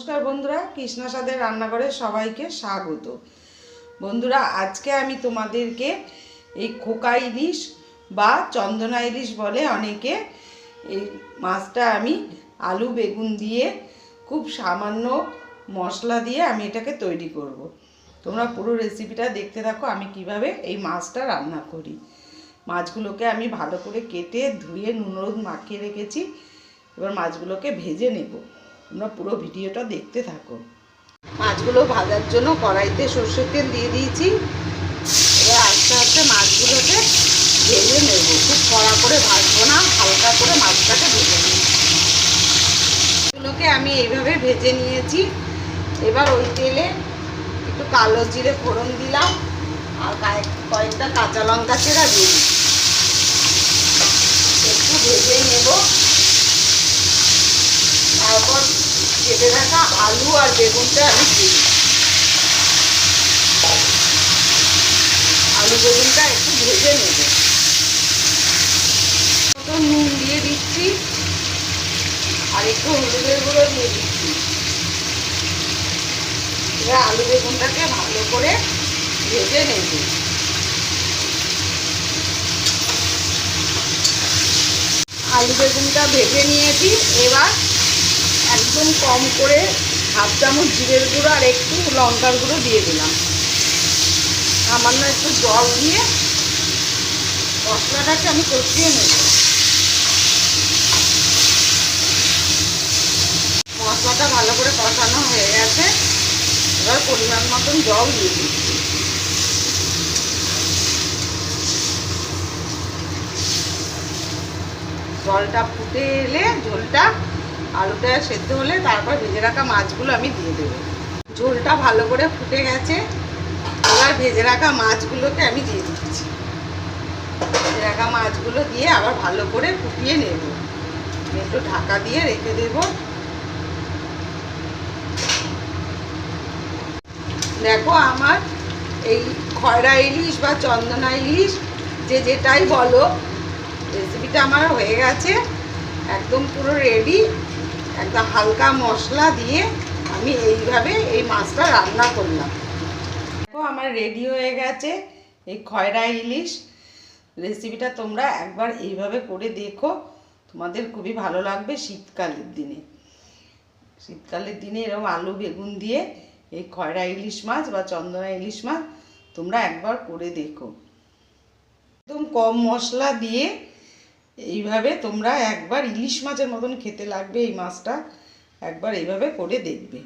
নমস্কার বন্ধুরা, কৃষ্ণা সাদের রান্নাঘরে সবাইকে স্বাগত। বন্ধুরা, আজকে আমি তোমাদেরকে এই খোকা ইলিশ বা চন্দনা ইলিশ বলে অনেকে এই মাছটা আমি আলু, বেগুন দিয়ে খুব সামান্য মশলা দিয়ে আমি এটাকে তৈরি করব। তোমরা পুরো রেসিপিটা দেখতে থাকো, আমি কীভাবে এই মাছটা রান্না করি। মাছগুলোকে আমি ভালো করে কেটে ধুয়ে নুন মাখিয়ে রেখেছি, এবার মাছগুলোকে ভেজে নেব। তোমরা পুরো ভিডিওটা দেখতে থাকো। মাছগুলো ভাজার জন্য কড়াইতে সর্ষের তেল দিয়ে দিয়েছি। এবার আস্তে আস্তে মাছগুলোকে ভেজে নেব। খুব কড়া করে ভাজবো না, হালকা করে মাছটাকে ভেজে নেব। এগুলোকে আমি এইভাবে ভেজে নিয়েছি। এবার ওই তেলে একটু কালো জিরে ফোড়ন দিলাম আর কয়েক- কয়েকটা কাঁচা লঙ্কা চেরা দিয়ে একটু ভেজে নেব। তারপর কেটে রাখা আলু আর বেগুনটা আমি দিই আলু বেগুনটা একটু ভেজে নেব। নুন দিয়ে দিচ্ছি আর একটু হলুদের গুঁড়ো দিয়ে দিচ্ছি। এবার আলু বেগুনটাকে ভালো করে ভেজে নেব। আলু বেগুনটা ভেজে নিয়েছি। এবার একদম কম করে হাফ চামচ জিরের গুঁড়ো আর একটু লঙ্কার গুঁড়ো দিয়ে দিলাম। সামান্য একটু জল দিয়ে মশলাটাকে আমি কষিয়ে নেব। মশলাটা ভালো করে কষানো হয়ে গেছে। এবার পরিমাণ মতন জল দিয়ে দিচ্ছি। জলটা ফুটে এলে ঝোলটা আলুটা সেদ্ধ হলে তারপর ভেজে রাখা মাছগুলো আমি দিয়ে দেবো। ঝোলটা ভালো করে ফুটে গেছে, এবার ভেজে রাখা মাছগুলোকে আমি দিয়ে দিচ্ছি। ভেজে রাখা মাছগুলো দিয়ে আবার ভালো করে ফুটিয়ে নেব। একটু ঢাকা দিয়ে রেখে দেব। দেখো আমার এই খয়রা ইলিশ বা চন্দনা ইলিশ, যে যেটাই বলো রেসিপিটা আমার হয়ে গেছে, একদম পুরো রেডি একদম হালকা মশলা দিয়ে আমি এইভাবে এই মাছটা রান্না করলাম। আমার রেডি হয়ে গেছে এই খয়রা ইলিশ। রেসিপিটা তোমরা একবার এইভাবে করে দেখো। তোমাদের খুবই ভালো লাগবে শীতকালের দিনে। শীতকালের দিনে এরকম আলু, বেগুন দিয়ে এই খয়রা ইলিশ মাছ বা চন্দনা ইলিশ মাছ তোমরা একবার করে দেখো। একদম কম মশলা দিয়ে এইভাবে তোমরা একবার ইলিশ মাছের মতন খেতে লাগবে এই মাছটা একবার এইভাবে করে দেখবে।